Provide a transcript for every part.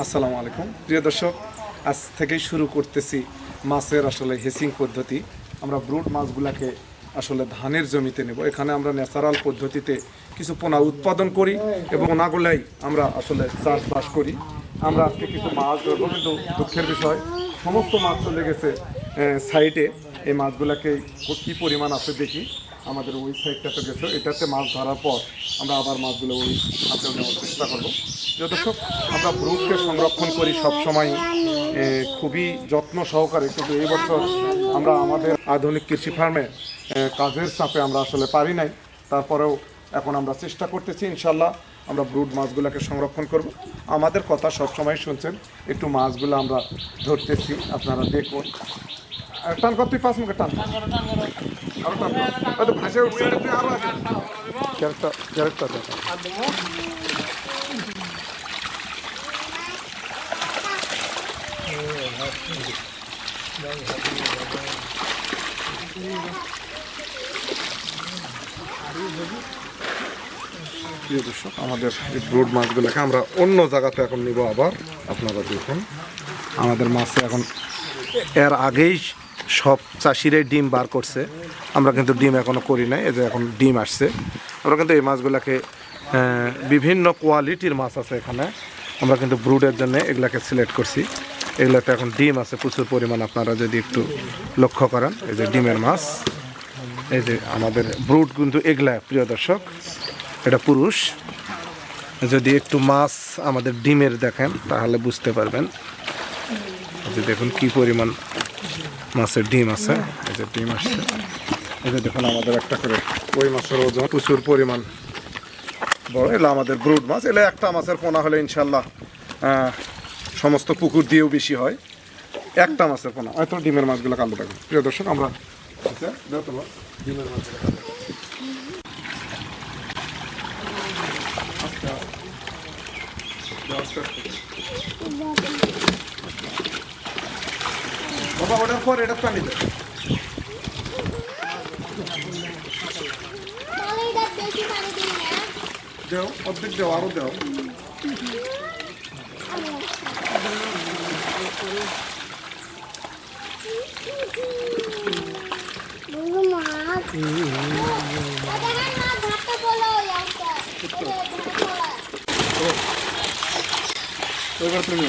আসসালামু আলাইকুম। প্রিয় দর্শক, আজ থেকেই শুরু করতেছি মাছের আসলে হেসিং পদ্ধতি। আমরা ব্রুড মাছগুলাকে আসলে ধানের জমিতে নেব। এখানে আমরা ন্যাচারাল পদ্ধতিতে কিছু পোনা উৎপাদন করি এবং পোনাগুলাই আমরা আসলে চাষবাস করি। আমরা আজকে কিছু মাছ ধরবো, কিন্তু দুঃখের বিষয়, সমস্ত মাছ চলে গেছে সাইডে। এই মাছগুলাকে কী পরিমাণ আছে দেখি। আমাদের ওই সাইডটাতে গেছে, এটাতে মাছ ধরার পর আমরা আবার মাছগুলো ওই হাতে নেওয়ার চেষ্টা করব। যথেষ্ট আমরা ব্রুডকে সংরক্ষণ করি সবসময় খুবই যত্ন সহকারে, কিন্তু এই বছর আমরা আমাদের আধুনিক কৃষি ফার্মে কাজের চাপে আমরা আসলে পারি নাই। তারপরেও এখন আমরা চেষ্টা করতেছি, ইনশাল্লাহ আমরা ব্রুড মাছগুলোকে সংরক্ষণ করব। আমাদের কথা সবসময় শুনছেন, একটু মাছগুলো আমরা ধরতেছি, আপনারা দেখুন। টান কর, তুই পাঁচ মুখে টান। টান উঠছে ক্যারেক্টার ক্যারেক্টার দর্শক, আমাদের এই ব্রুড মাছগুলোকে আমরা অন্য জায়গাতে এখন নিব আবার। আপনারা দেখুন, আমাদের মাছে এখন এর আগেই সব চাষিরাই ডিম বার করছে। আমরা কিন্তু ডিম এখনও করি নাই, এই যে এখন ডিম আসছে। আমরা কিন্তু এই মাছগুলোকে বিভিন্ন কোয়ালিটির মাছ আছে এখানে। আমরা কিন্তু ব্রুডের জন্য এগুলাকে সিলেক্ট করছি। এগুলোতে এখন ডিম আছে প্রচুর পরিমাণ, আপনারা যদি একটু লক্ষ্য করেন, এই যে ডিমের মাছ। এই যে আমাদের ব্রুড কিন্তু এগুলা, প্রিয় দর্শক, এটা পুরুষ। যদি একটু মাছ আমাদের ডিমের দেখেন, তাহলে বুঝতে পারবেন। যে দেখুন কি পরিমাণ মাছের ডিম আছে। এই যে ডিম আসছে। এই যে দেখুন আমাদের একটা করে ওই মাছের ওজন। প্রচুর পরিমাণ। বড় এলা আমাদের ব্রুড মাছ। এলে একটা মাছের পোনা হলে ইনশাল্লাহ সমস্ত পুকুর দিয়েও বেশি হয়। একটা মাছের পোনা। হয়তো ডিমের মাছগুলো কালো থাকবে প্রিয় দর্শক আমরা আচ্ছা, ডিমের আচ্ছা। দাও, আস্তে আস্তে। বাবা ওটার পর এটা পানি দেয় তাহলে এটা বেশি পানি দিই না দেও অর্ধেক দেও আরও দেও বুঝু মাছ দেখেন মাছ ধরতে বলো একটা এবার তুমি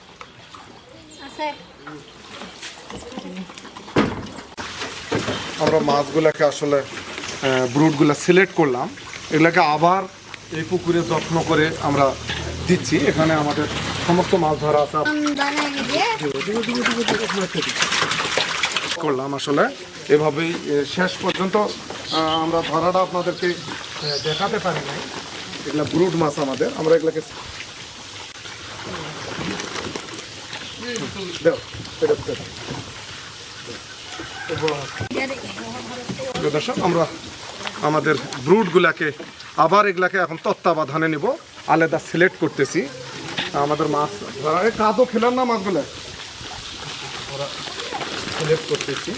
আমরা মাছগুলোকে আসলে ব্রুটগুলো সিলেক্ট করলাম। এগুলোকে আবার এই পুকুরে যত্ন করে আমরা দিচ্ছি। এখানে আমাদের সমস্ত মাছ ধরা আছে। করলাম আসলে। এভাবেই শেষ পর্যন্ত আমরা ধরাটা আপনাদেরকে দেখাতে পারি নাই। এগুলা ব্রুড মাছ আমাদের। আমরা এগুলাকে দাও, এটা দাও। প্রিয় দর্শক, আমরা আমাদের ব্রুডগুলাকে আবার এগুলাকে এখন তত্ত্বাবধানে নিব। আলাদা সিলেক্ট করতেছি। আমাদের মাছ কাদও খেলাম না মাছগুলো? সিলেক্ট করতেছি।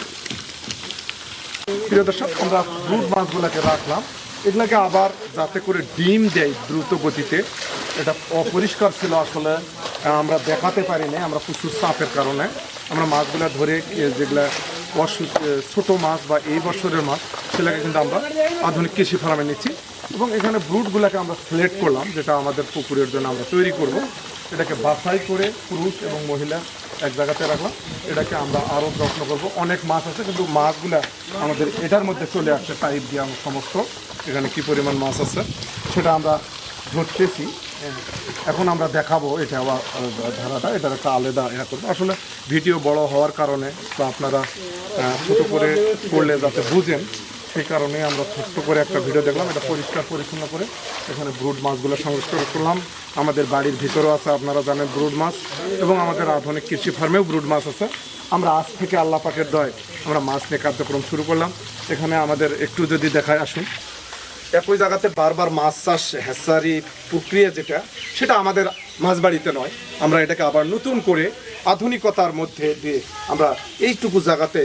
প্রিয় দর্শক, আমরা ব্রুড মাছগুলোকে রাখলাম। এগুলাকে আবার যাতে করে ডিম দেয় দ্রুত গতিতে। এটা অপরিষ্কার ছিল আসলে। আমরা দেখাতে পারিনি, আমরা প্রচুর চাপের কারণে। আমরা মাছগুলো ধরে যেগুলা ছোট মাছ বা এই বছরের মাছ, সেগুলোকে কিন্তু আমরা আধুনিক কৃষি ফার্মে নিচ্ছি। এবং এখানে ব্রুটগুলোকে আমরা সিলেক্ট করলাম, যেটা আমাদের পুকুরের জন্য আমরা তৈরি করব। এটাকে বাছাই করে পুরুষ এবং মহিলা এক জায়গাতে রাখলাম। এটাকে আমরা আরও যত্ন করব। অনেক মাছ আছে, কিন্তু মাছগুলা আমাদের এটার মধ্যে চলে আসছে, টাইপ দিয়ে আমার সমস্ত। এখানে কি পরিমাণ মাছ আছে, সেটা আমরা ধরতেছি। এখন আমরা দেখাবো এটা আবার ধারাটা, এটার একটা আলাদা ইয়া করব। আসলে ভিডিও বড় হওয়ার কারণে বা আপনারা ছোট করে করলে যাতে বুঝেন, সেই কারণে আমরা ছোট্ট করে একটা ভিডিও দেখলাম, এটা পরিষ্কার পরিচ্ছন্ন করে এখানে ব্রুড মাছগুলো সংরক্ষণ করলাম। আমাদের বাড়ির ভিতরেও আছে, আপনারা জানেন ব্রুড মাছ, এবং আমাদের আধুনিক কৃষি ফার্মেও ব্রুড মাছ আছে। আমরা আজ থেকে আল্লাহ পাকের দয় আমরা মাছ নিয়ে কার্যক্রম শুরু করলাম। এখানে আমাদের একটু যদি দেখায় আসুন। একই জায়গাতে বারবার মাছ চাষ হ্যাসারি প্রক্রিয়া যেটা, সেটা আমাদের মাছ বাড়িতে নয়। আমরা এটাকে আবার নতুন করে আধুনিকতার মধ্যে দিয়ে আমরা এইটুকু জায়গাতে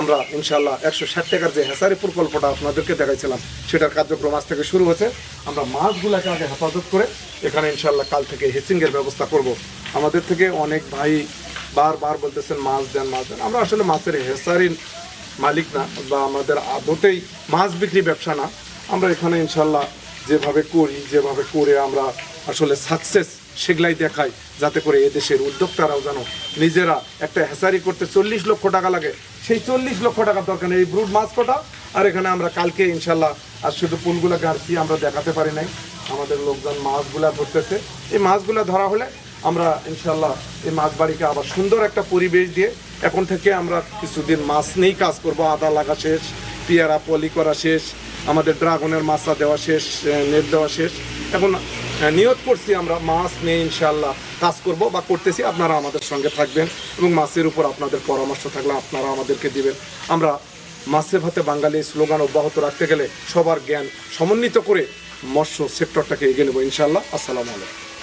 আমরা ইনশাল্লাহ একশো ষাট টাকার যে হ্যাসারি প্রকল্পটা আপনাদেরকে দেখাইছিলাম, সেটার কার্যক্রম আজ থেকে শুরু হয়েছে। আমরা মাছগুলোকে আগে হেফাজত করে এখানে ইনশাল্লাহ কাল থেকে হেসিংয়ের ব্যবস্থা করব। আমাদের থেকে অনেক ভাই বারবার বলতেছেন, মাছ দেন মাছ দেন। আমরা আসলে মাছের হেসারির মালিক না, বা আমাদের আদতেই মাছ বিক্রি ব্যবসা না। আমরা এখানে ইনশাল্লাহ যেভাবে করি, যেভাবে করে আমরা আসলে সাকসেস সেগুলাই দেখাই, যাতে করে এদেশের উদ্যোক্তারাও যেন নিজেরা একটা হেসারি করতে চল্লিশ লক্ষ টাকা লাগে। সেই চল্লিশ লক্ষ টাকা দরকার এই ব্রুড মাছ কটা। আর এখানে আমরা কালকে ইনশাল্লাহ আর শুধু পুলগুলো গাড়ছি, আমরা দেখাতে পারি নাই। আমাদের লোকজন মাছগুলা ধরতেছে। এই মাছগুলা ধরা হলে আমরা ইনশাল্লাহ এই মাছ বাড়িকে আবার সুন্দর একটা পরিবেশ দিয়ে এখন থেকে আমরা কিছুদিন মাছ নিয়েই কাজ করব। আদা লাগা শেষ, পেয়ারা পলি করা শেষ আমাদের ড্রাগনের মাছা দেওয়া শেষ নেট দেওয়া শেষ। এখন নিয়োগ করছি আমরা মাছ নিয়ে ইনশাল্লাহ কাজ করব বা করতেছি। আপনারা আমাদের সঙ্গে থাকবেন এবং মাছের উপর আপনাদের পরামর্শ থাকলে আপনারা আমাদেরকে দিবেন। আমরা মাছের ভাতে বাঙালি স্লোগান অব্যাহত রাখতে গেলে সবার জ্ঞান সমন্বিত করে মৎস্য সেক্টরটাকে এগিয়ে নেব ইনশাল্লাহ আসসালামু আলাইকুম।